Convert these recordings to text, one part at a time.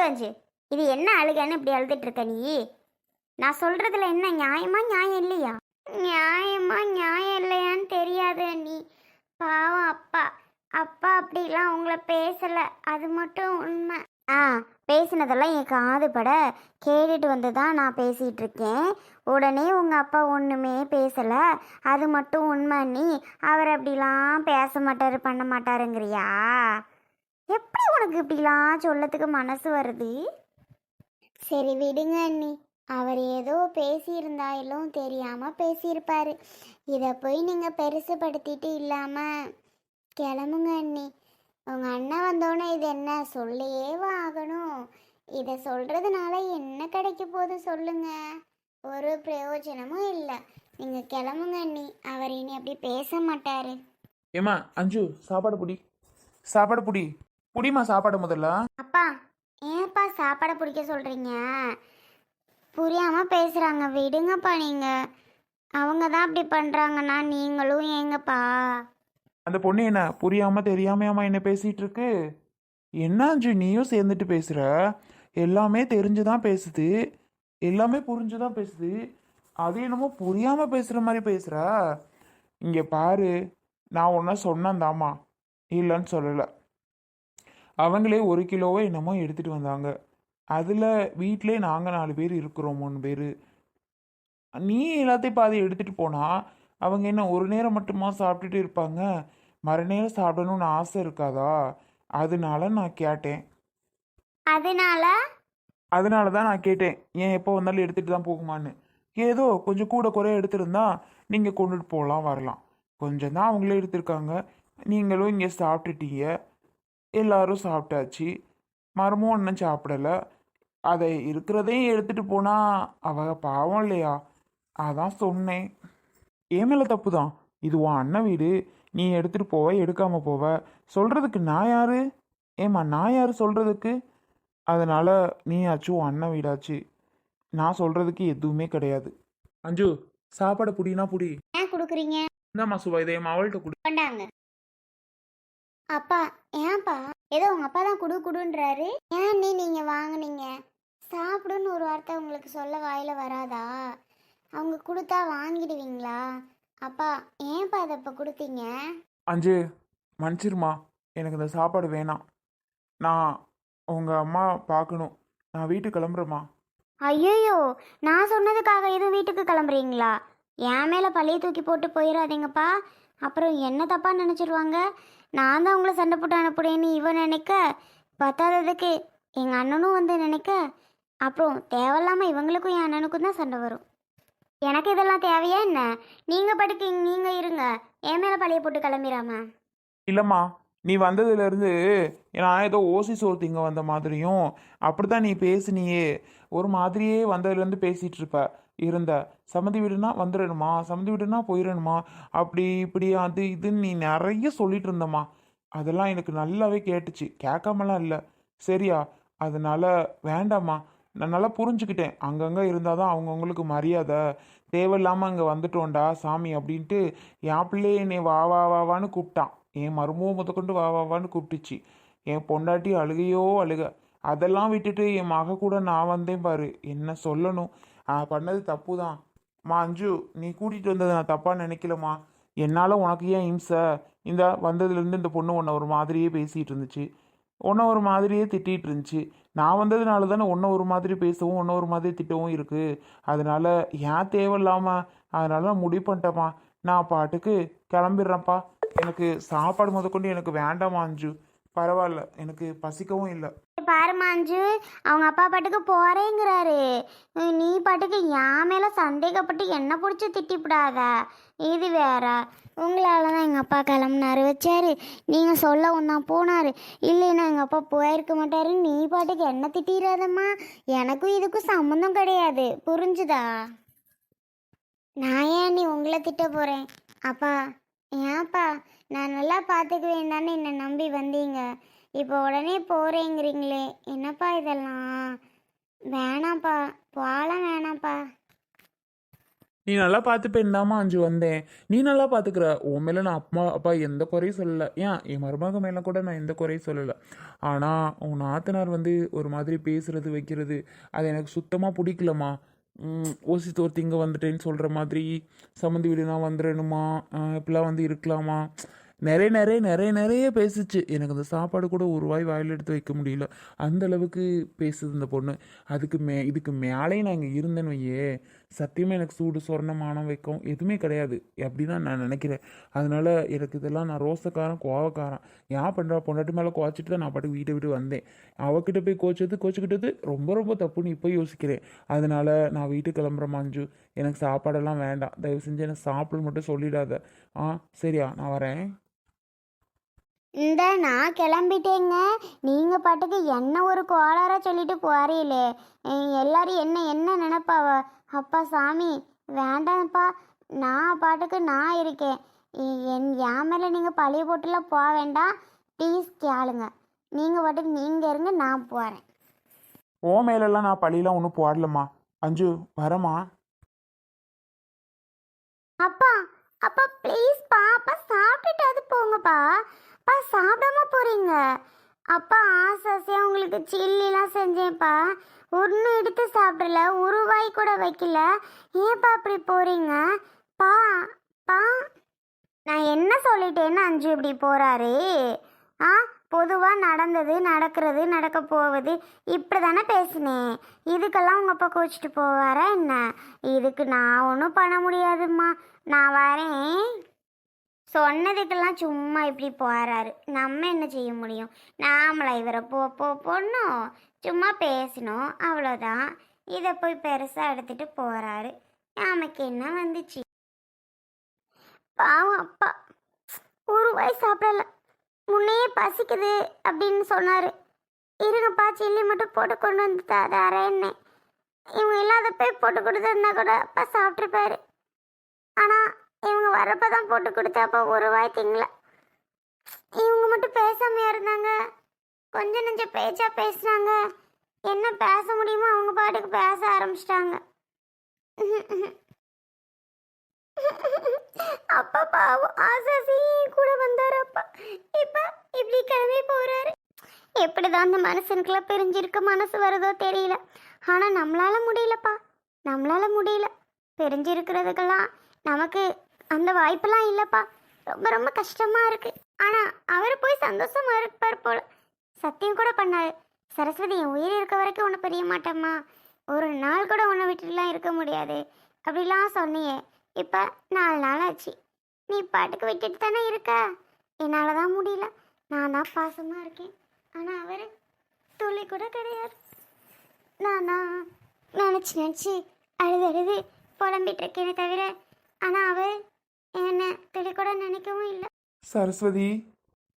மூடாஞ்சு இது என்ன அழுகன்னு இப்படி அழுதுட்டு இருக்க நீ? நான் சொல்றதுல என்ன நியாயமா நியாயம் இல்லையா? நியாயமா நியாயம் இல்லையான்னு தெரியாது நீ. பாவம் அப்பா. அப்பா அப்படிலாம் உங்களை பேசல. அது மட்டும் உண்மை. ஆ பேசினதெல்லாம் என் காதுபட கேட்டுட்டு வந்து தான் நான் பேசிகிட்டு இருக்கேன். உடனே உங்கள் அப்பா ஒன்றுமே பேசலை. அது மட்டும் உண்மை நீ. அவர் அப்படிலாம் பேச மாட்டார் பண்ண மாட்டாருங்கிறியா? எப்படி உனக்கு இப்படிலாம் சொல்லத்துக்கு மனசு வருது? சரி விடுங்க அண்ணி. அவர் ஏதோ பேசியிருந்தாலும் தெரியாமல் பேசியிருப்பாரு. இதை போய் நீங்கள் பெருசுப்படுத்திட்டு இல்லாமல் கிளம்புங்க அண்ணி. உங்கள் அண்ணன் வந்தோடனே இது என்ன சொல்லியேவா ஆகணும். இதை சொல்கிறதுனால என்ன கிடைக்க போகுது சொல்லுங்க. ஒரு பிரயோஜனமும் இல்லை. நீங்கள் கிளம்புங்க அண்ணி. அவர் இனி அப்படி பேச மாட்டார். ஏம்மா அஞ்சு சாப்பாடு புடி சாப்பாடு புடி புடிமா சாப்பாடு முதல்ல? அப்பா ஏன்ப்பா சாப்பாடை பிடிக்க சொல்கிறீங்க புரியாமல் பேசுகிறாங்க விடுங்கப்பா நீங்கள் அவங்க தான் அப்படி பண்ணுறாங்கன்னா நீங்களும் ஏங்கப்பா. அந்த பொண்ணு என்ன புரியாம தெரியாமையாமா என்ன பேசிட்டு இருக்கு என்ன அஞ்சு நீயும் சேர்ந்துட்டு பேசுற? எல்லாமே தெரிஞ்சுதான் பேசுது. எல்லாமே புரிஞ்சுதான் பேசுது. அது என்னமோ புரியாம பேசுற மாதிரி பேசுற? இங்க பாரு நான் ஒன்ன சொன்னேன்தாம்மா. இல்லைன்னு சொல்லலை. அவங்களே ஒரு கிலோவோ என்னமோ எடுத்துட்டு வந்தாங்க. அதில் வீட்டிலே நாங்கள் நாலு பேர் இருக்கிறோம் மூணு பேர். நீ எல்லாத்தையும் பாதி எடுத்துட்டு போனா அவங்க என்ன ஒரு நேரம் மட்டுமா சாப்பிட்டுட்டு இருப்பாங்க? மறுநேரம் சாப்பிடணும்னு ஆசை இருக்காதா? அதனால நான் கேட்டேன். அதனால? அதனால தான் நான் கேட்டேன். ஏன் எப்போ வந்தாலும் எடுத்துட்டு தான் போகுமான்னு. ஏதோ கொஞ்சம் கூட குறைய எடுத்திருந்தா நீங்கள் கொண்டுட்டு போகலாம் வரலாம். கொஞ்சம் தான் அவங்களே எடுத்திருக்காங்க. நீங்களும் இங்கே சாப்பிட்டுட்டீங்க. எல்லாரும் சாப்பிட்டாச்சு. மரமும் ஒன்றும் சாப்பிடல. அதை இருக்கிறதையும் எடுத்துட்டு போனா அவ பாவம் இல்லையா? அதான் சொன்னேன். என் மேலே தப்பு தான் இது உன் அண்ணன் வீடு. நீ எடுத்துட்டு போவ எடுக்காம போவ. சொல்றதுக்கு நான் யாரு? ஏம்மா நான் யாரு சொல்றதுக்கு? அதனால நீ ஆச்சு உன் அண்ணன் வீடாச்சு. நான் சொல்றதுக்கு எதுவுமே கிடையாது. அஞ்சு சாப்பாடு புடினா புடி. ஏன் கொடுக்குறீங்க? இந்தாம்மா சுபா இதை என் அவள்கிட்ட குடி. அப்பா ஏன்ப்பா ஏதோ உங்க அப்பா தான் குடு குடுன்றாரு. ஏன் நீ நீங்க வாங்குனீங்க? சாப்பிடுன்னு ஒரு வார்த்தை உங்களுக்கு சொல்ல வாயில வராதா? அவங்க கொடுத்தா வாங்கிடுவீங்களா? அப்பா ஏன்ப்பா அதை இப்போ கொடுத்தீங்க? அஞ்சு மன்னிச்சிருமா. எனக்கு இந்த சாப்பாடு வேணாம். நான் உங்க அம்மா பார்க்கணும் நான் வீட்டுக்கு கிளம்புறேம்மா. ஐயோ நான் சொன்னதுக்காக எதுவும் வீட்டுக்கு கிளம்புறீங்களா? என் மேலே பழைய தூக்கி போட்டு போயிடாதீங்கப்பா அப்புறம் என்ன தப்பாக நினச்சிருவாங்க? நான் தான் உங்களை சண்டை போட்டு அனுப்புறேன்னு இவன் நினைக்க பத்தாததுக்கு எங்கள் அண்ணனும் வந்து நினைக்க அப்புறம் தேவையில்லாமல் இவங்களுக்கும் என் அண்ணனுக்கும் தான் சண்டை வரும். எனக்கு இதெல்லாம் தேவையா என்ன? நீங்கள் படுக்கு நீங்கள் இருங்க. என் மேலே பழைய போட்டு கிளம்பிடாம இல்லைம்மா நீ வந்ததுலேருந்து நான் ஏதோ ஓசி சோறு திங்க வந்த மாதிரியும் அப்படிதான் நீ பேசுனியே. ஒரு மாதிரியே வந்ததுலேருந்து பேசிகிட்டு இருப்ப. இருந்த. சம்மதி வீடுனா வந்துடணுமா சம்மதி வீடுனா போயிடணுமா அப்படி இப்படி அது இதுன்னு நீ நிறைய சொல்லிட்டு இருந்தம்மா. அதெல்லாம் எனக்கு நல்லாவே கேட்டுச்சு. கேட்காமலாம் இல்லை. சரியா? அதனால வேண்டாம்மா. நான் நல்லா புரிஞ்சுக்கிட்டேன். அங்கங்கே இருந்தால் தான் அவங்கவுங்களுக்கு மரியாதை. தேவையில்லாமல் அங்கே வந்துட்டோண்டா சாமி அப்படின்ட்டு என் பிள்ளைய என்னை வா வா வா வான்னு கூப்பிட்டான். என் மருமக முதற்கொண்டு வா வா வான்னு கூப்பிட்டுச்சு. என் பொண்டாட்டி அழுகையோ அழுக. அதெல்லாம் விட்டுட்டு என் மக கூட நான் வந்தேன் பாரு. என்ன சொல்லணும்? நான் பண்ணது தப்பு தான் மா அஞ்சு நீ கூட்டிகிட்டு வந்ததை நான் தப்பாக நினைக்கலம்மா. என்னால் உனக்கு ஏன் இம்சை? இந்த வந்ததுலேருந்து இந்த பொண்ணு உன்னை ஒரு மாதிரியே பேசிகிட்டு இருந்துச்சு. உன்னை ஒரு மாதிரியே திட்டிகிட்டு இருந்துச்சு. நான் வந்ததுனால தானே உன்னை ஒரு மாதிரி பேசவும் உன்னை ஒரு மாதிரி திட்டவும் இருக்குது அதனால ஏன் தேவையில்லாமல் அதனால நான் முடிவு பண்ணிட்டேம்மா. நான் பாட்டுக்கு கிளம்பிடுறேன்ப்பா. எனக்கு சாப்பாடு முதற்கொண்டு எனக்கு வேண்டாமா அஞ்சு. பரவாயில்ல. எனக்கு பசிக்கவும் இல்லை. பாரு மாஞ்சு அவங்க அப்பா பாட்டுக்கு போறேங்கிறாரு. நீ பாட்டுக்கு என் மேல சந்தேகப்பட்டு என்ன பிடிச்சி திட்டிவிடாத இது வேற. உங்களால தான் எங்கள் அப்பா கிளம்புனாரு. வச்சாரு. நீங்கள் சொல்லவும் தான் போனார். இல்லைன்னா எங்கள் அப்பா போயிருக்க மாட்டாரு. நீ பாட்டுக்கு என்ன திட்டிடாதம்மா எனக்கும் இதுக்கும் சம்மந்தம் கிடையாது. புரிஞ்சுதா? நான் ஏன் நீ உங்களை திட்ட போகிறேன் அப்பா ஏன்ப்பா நான் நல்லா பார்த்துக்குவேன் தானே என்னை நம்பி வந்தீங்க. இப்போ உடனே போகிறேங்கிறீங்களே என்னப்பா இதெல்லாம்? வேணாம்ப்பா போகலாம் வேணாம்ப்பா. நீ நல்லா பார்த்துப்பேன் தாமா அஞ்சு வந்தேன். நீ நல்லா பார்த்துக்கிற. உன் மேலே நான் அப்பா அப்பா எந்த குறையும் சொல்லலை. ஏன்? என் மருமக மேலே கூட நான் எந்த குறையும் சொல்லலை. ஆனால் உன் நாத்தனார் வந்து ஒரு மாதிரி பேசுறது வைக்கிறது அது எனக்கு சுத்தமாக பிடிக்கலம்மா. ஓசி தோர்த்து இங்கே வந்துட்டேன்னு சொல்கிற மாதிரி சம்மந்தி வீடுனா வந்துடணுமா? இப்படிலாம் வந்து இருக்கலாமா? நிறைய நிறைய நிறைய நிறைய பேசுச்சு. எனக்கு அந்த சாப்பாடு கூட ஒரு வாய் வாயில் எடுத்து வைக்க முடியல. அந்த அளவுக்கு பேசுது இந்த பொண்ணு. அதுக்கு மே இதுக்கு மேலேயும் நான் இங்கே இருந்தேன்னு வையே சத்தியமாக எனக்கு சூடு சொரணம் மானம் வைக்கும் எதுவுமே கிடையாது. அப்படி தான் நான் நினைக்கிறேன். அதனால் எனக்கு இதெல்லாம் நான் ரோசக்காரன் கோவக்காரன். ஏன் பண்ணுறா பொண்டாட்டி மேலே கோச்சிட்டு தான் நான் பாட்டுக்கு வீட்டை விட்டு வந்தேன். அவகிட்ட போய் கோச்சது கோச்சிக்கிட்டது ரொம்ப ரொம்ப தப்புன்னு இப்போ யோசிக்கிறேன் அதனால் நான் வீட்டுக்கு கிளம்புற மஞ்சு. எனக்கு சாப்பாடெல்லாம் வேண்டாம். தயவு செஞ்சு எனக்கு சாப்பிட மட்டும் சொல்லிடாத. ஆ சரியா? நான் வரேன். இந்த நான் கிளம்பிட்டேங்க. நீங்க பாட்டுக்கு என்ன ஒரு கோளாரா சொல்லிட்டு போறீங்களே எல்லாரும் என்ன என்ன நினைப்பாவ? அப்பா சாமி வேண்டாம்ப்பா. நான் பாட்டுக்கு நான் இருக்கேன். என் என் மேலே நீங்கள் பழைய போட்டுலாம் போக வேண்டாம். ப்ளீஸ் கேளுங்க. நீங்கள் பாட்டுக்கு நீங்கள் இருங்க நான் போகிறேன் ஓ மேலெல்லாம் நான் பழியெல்லாம் ஒன்றும் போடலம்மா. அஞ்சு வரமா அப்பா அப்பா ப்ளீஸ்ப்பா அப்பா சாப்பிட்டுட்டாது போங்கப்பா. அப்பா சாப்பிடாம போறீங்க. அப்பா ஆசாசியாக உங்களுக்கு சில்லிலாம் செஞ்சேன்ப்பா. ஒன்றும் எடுத்து சாப்பிடல ஒரு வாய் கூட வைக்கல. ஏன்ப்பா அப்படி போறீங்க? பா பா. நான் என்ன சொல்லிட்டேன்னு அஞ்சு இப்படி போறாரு. ஆ பொதுவாக நடந்தது நடக்கிறது நடக்க போவது இப்படி தானே பேசினேன். இதுக்கெல்லாம் உங்கள் அப்பா கோச்சிட்டு போவாரா என்ன? இதுக்கு நான் ஒன்றும் பண்ண முடியாதும்மா. நான் வரேன். சொன்னதுக்கெல்லாம் சும்மா இப்படி போறாரு. நம்ம என்ன செய்ய முடியும்? நாமளா இவரை போ போ பொண்ணும் சும்மா பேசினோம். அவ்வளோதான். இதை போய் பெருசாக எடுத்துட்டு போறாரு. நமக்கு என்ன வந்துச்சு? பாவம் அப்பா. ஒரு வாய் சாப்பிடல. முன்னையே பசிக்குது அப்படின்னு சொன்னார். இருங்கப்பா சில்லி மட்டும் போட்டு கொண்டு வந்து தரேன்னே இவங்க இல்லாத போய் போட்டு கொடுத்துருந்தா கூட அப்பா சாப்பிட்ருப்பாரு ஆனால் இவங்க வரப்ப தான் போட்டு கொடுத்தப்ப ஒரு வாய் திங்கல. இவங்க மட்டும் பேசாமையா இருந்தாங்க. கொஞ்சம் நெஞ்ச பேச்சா பேசுனாங்க. என்ன பேச முடியுமோ அவங்க பாட்டுக்கு பேச ஆரம்பிச்சிட்டாங்க. அப்பா பாவம் ஆசாசி கூட வந்தாரு அப்பா. இப்ப இப்படி கிளம்பி போறாரு. எப்படிதான் அந்த மனுஷனுக்குலாம் பிரிஞ்சிருக்க மனசு வருதோ தெரியல. ஆனா நம்மளால முடியலப்பா. நம்மளால முடியல. பிரிஞ்சிருக்கிறதுக்கெல்லாம் நமக்கு அந்த வாய்ப்பெல்லாம் இல்லைப்பா. ரொம்ப ரொம்ப கஷ்டமா இருக்கு. ஆனா அவர் போய் சந்தோஷமா இருப்பார் போல. சத்தியம் கூட பண்ணாரு. சரஸ்வதி என் உயிர் இருக்க வரைக்கும் உன்னை பிரிய மாட்டேம்மா. ஒரு நாள் கூட உன்னை விட்டுட்டுலாம் இருக்க முடியாது. அப்படிலாம் சொன்னியே. இப்போ நாலு நாள் ஆச்சு. நீ பாட்டுக்கு விட்டுட்டு தானே இருக்க? என்னால் தான் முடியல. நான் தான் பாசமாக இருக்கேன். ஆனால் அவர் துளி கூட கிடையாது. நான் நினச்சி நினச்சி அழுது அழுது புலம்பிட்டு இருக்கேனே தவிர ஆனால் அவர் என்ன துளி கூட நினைக்கவும் இல்லை. சரஸ்வதி.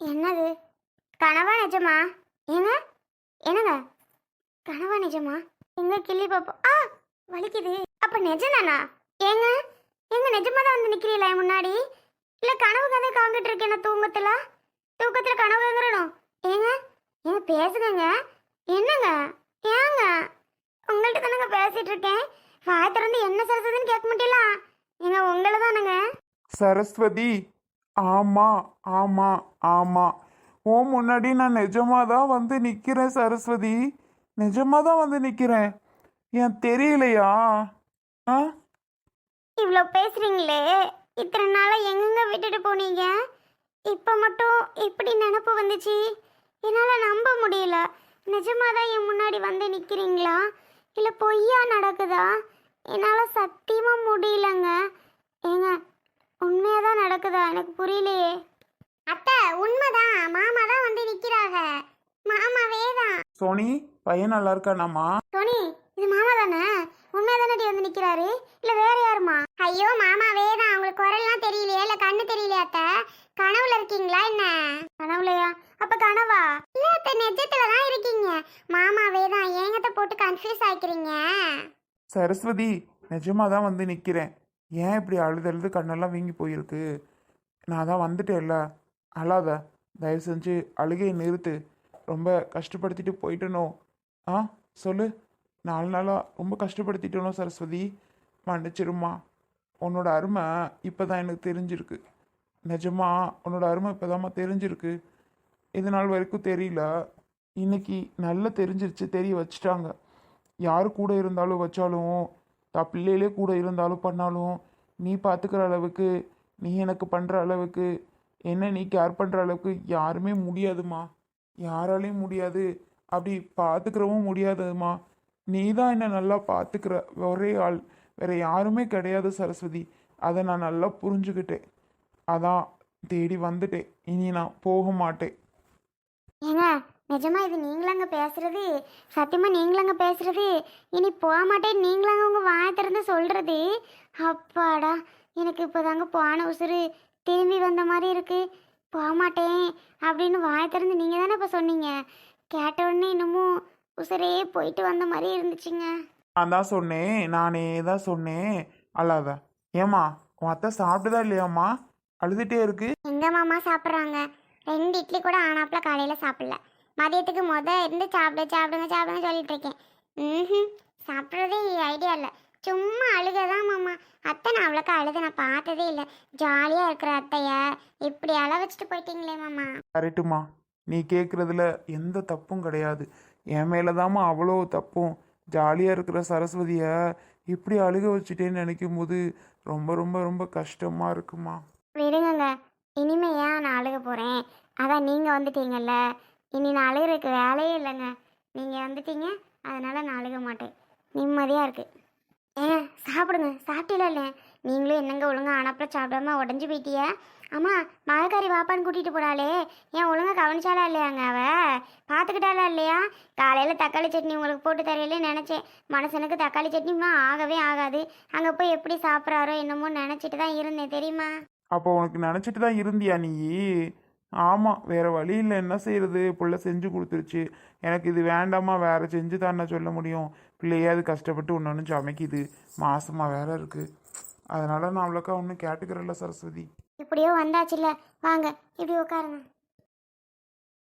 என்னது? கனவா நிஜமா? ஏங்க? என்னங்க? கனவா நிஜமா? எங்க கிள்ளி பாப்போம் ஆ வலிக்குது. அப்ப நிஜம்தானா ஏங்க? எங்க நிஜமா தான் வந்து நிக்கிறீங்களா முன்னாடி? இல்ல கனவு கதை காங்கிட்டு இருக்கேன் தூங்கத்துல? தூக்கத்துல கனவு காங்குறணும் ஏங்க? ஏங்க பேசுங்க என்னங்க? ஏங்க? உங்கள்கிட்ட தானங்க பேசிட்டு இருக்கேன். வாய் திறந்து என்ன சரசதுன்னு கேட்க மாட்டீங்களா? ஏங்க உங்களை தானுங்க சரஸ்வதி ஆமா ஆமா ஆமா. ஓ முன்னாடி நான் நிஜமாக தான் வந்து நிற்கிறேன் சரஸ்வதி. நிஜமாக தான் வந்து நிற்கிறேன் ஏன் தெரியலையா? ஆ? இவ்வளோ பேசுறீங்களே. இத்தனை நாளாக எங்கெங்க விட்டுட்டு போனீங்க? இப்போ மட்டும் எப்படி நினப்பு வந்துச்சு. என்னால் நம்ப முடியல. நிஜமாக தான் என் முன்னாடி வந்து நிற்கிறீங்களா இல்லை பொய்யா நடக்குதா? என்னால் சத்தியமாக முடியலங்க. ஏங்க நடக்குதா? எனக்கு புரியலையே. அத்தை உண்மைதான். மாமா தான் வந்து நிற்கிறாங்க மாமாவே தான். சோனி பையன் நல்லா இருக்கானாமா டோனி இது மாமா தானே? உண்மையாதானடி வந்து நிக்கிறாரு? இல்ல வேற யாருமா ஐயோ மாமாவே தான். உங்களுக்கு குரல்லாம் தெரியலையா? இல்ல கண்ணு தெரியலையா அத்தை? கனவுல இருக்கீங்களா என்ன? கனவுலையா? அப்ப கனவா? இல்ல அத்தை நெஜத்துல தான் இருக்கீங்க. மாமாவே தான். ஏங்கத்த போட்டு கன்ஃபியூஸ் ஆயிக்கிறீங்க? சரஸ்வதி நிஜமாக தான் வந்து நிற்கிறேன் ஏன் இப்படி அழுது அழுது கண்ணெல்லாம் வீங்கி போயிருக்கு? நான் தான் வந்துட்டேன்ல. அழாத. தயவு செஞ்சு அழுகையை நிறுத்து. ரொம்ப கஷ்டப்படுத்திட்டு போயிட்டனோ? ஆ சொல்லு. நாலு நாளாக ரொம்ப கஷ்டப்படுத்திட்டனோ சரஸ்வதி? மன்னிச்சிருமா உன்னோட அருமை இப்போ தான் எனக்கு தெரிஞ்சிருக்கு. நிஜமா உன்னோட அருமை இப்போ தெரிஞ்சிருக்கு. இது நாள் வரைக்கும் தெரியல. இன்னைக்கு நல்லா தெரிஞ்சிருச்சு தெரிய வச்சுட்டாங்க. யார் கூட இருந்தாலும் வச்சாலும் தான் பிள்ளையிலே கூட இருந்தாலும் பண்ணாலும் நீ பார்த்துக்கிற அளவுக்கு நீ எனக்கு பண்ணுற அளவுக்கு என்ன நீ கேர் பண்ணுற அளவுக்கு யாருமே முடியாதுமா யாராலையும் முடியாது. அப்படி பார்த்துக்கிறவும் முடியாதுமா நீ தான் என்னை நல்லா பார்த்துக்கிற ஒரே ஆள். வேற யாருமே கிடையாது சரஸ்வதி. அதை நான் நல்லா புரிஞ்சுக்கிட்டேன். அதான் தேடி வந்துட்டேன். இனி நான் போக மாட்டேன். நிஜமா இது நீங்களாங்க பேசுறது? சத்தியமா நீங்களாங்க பேசுறது? இனி போக மாட்டேன் நீங்களாங்க உங்க வாயை திறந்து சொல்றது. அப்பாடா எனக்கு இப்போதாங்க போன உசுறு திரும்பி வந்த மாதிரி இருக்கு. போக மாட்டேன் அப்படின்னு வாயை திறந்து நீங்க தானே இப்போ சொன்னீங்க? கேட்ட உடனே இன்னமும் உசுரே போயிட்டு வந்த மாதிரி இருந்துச்சுங்க. நான் தான் சொன்னேன் நானே தான் சொன்னேன். அல்லாத ஏம்மா உன் அத்தை சாப்பிட்டுதா இல்லையாம்மா? அழுதுகிட்டே இருக்கு. எங்க மாமா சாப்பிட்றாங்க? ரெண்டு இட்லி கூட ஆனாப்புல காலையில சாப்பிடல. மதியத்துக்கு முத இருந்து சாப்பிடு சாப்பிடுங்க சாப்பிடுங்க சொல்லிட்டு இருக்கேன் ம் சாப்பிட்றதே ஐடியா இல்லை. சும்மா அழுகதான் மாமா. அத்தை நான் அவ்வளோக்கா அழுத நான் பார்த்ததே இல்லை. ஜாலியாக இருக்கிற அத்தைய இப்படி அழ வச்சுட்டு போயிட்டீங்களே மாமா. கரெக்டுமா நீ கேட்குறதுல எந்த தப்பும் கிடையாது. என் மேலே தாம்மா அவ்வளோ தப்பும். ஜாலியாக இருக்கிற சரஸ்வதியை இப்படி அழுக வச்சுட்டேன்னு நினைக்கும் போது ரொம்ப ரொம்ப ரொம்ப கஷ்டமாக இருக்குமா? விடுங்கங்க. இனிமே ஏன் நான் அழுக போகிறேன் அதான் நீங்கள் வந்துட்டீங்கல்ல. இனி நான் அழுகிறதுக்கு வேலையே இல்லைங்க. நீங்கள் வந்துட்டீங்க அதனால் நான் அழுக மாட்டேன். நிம்மதியாக இருக்குது ஏங்க சாப்பிடுங்க. சாப்பிட்டீங்களா இல்லை நீங்களும் என்னங்க ஒழுங்காக அனப்புல சாப்பிடாம உடஞ்சி போயிட்டியா ஆமாம் மழைக்காரி வாப்பான்னு கூட்டிகிட்டு போடாளே ஏன் ஒழுங்கா கவனிச்சாலா இல்லையாங்க அவ? பார்த்துக்கிட்டாளா இல்லையா? காலையில் தக்காளி சட்னி உங்களுக்கு போட்டு தரையிலே நினச்சேன். மனுஷனுக்கு தக்காளி சட்னிமா ஆகவே ஆகாது. அங்கே போய் எப்படி சாப்பிட்றாரோ என்னமோ நினச்சிட்டு தான் இருந்தேன். தெரியுமா? அப்போ உனக்கு நினச்சிட்டு தான் இருந்தியா நீ? ஆமாம் வேறு வழி இல்லை என்ன செய்யறது பிள்ளை செஞ்சு கொடுத்துருச்சு. எனக்கு இது வேண்டாமா? வேற செஞ்சு தானே சொல்ல முடியும். பிள்ளையாவது கஷ்டப்பட்டு ஒன்று சமைக்குது. மாசமாக வேற இருக்குது அதனால் நான் அவ்வளோக்கா ஒன்றும் கேட்டுக்கிறேன்ல சரஸ்வதி. எப்படியோ வந்தாச்சுல்ல. வாங்க இப்படி உட்காருங்க.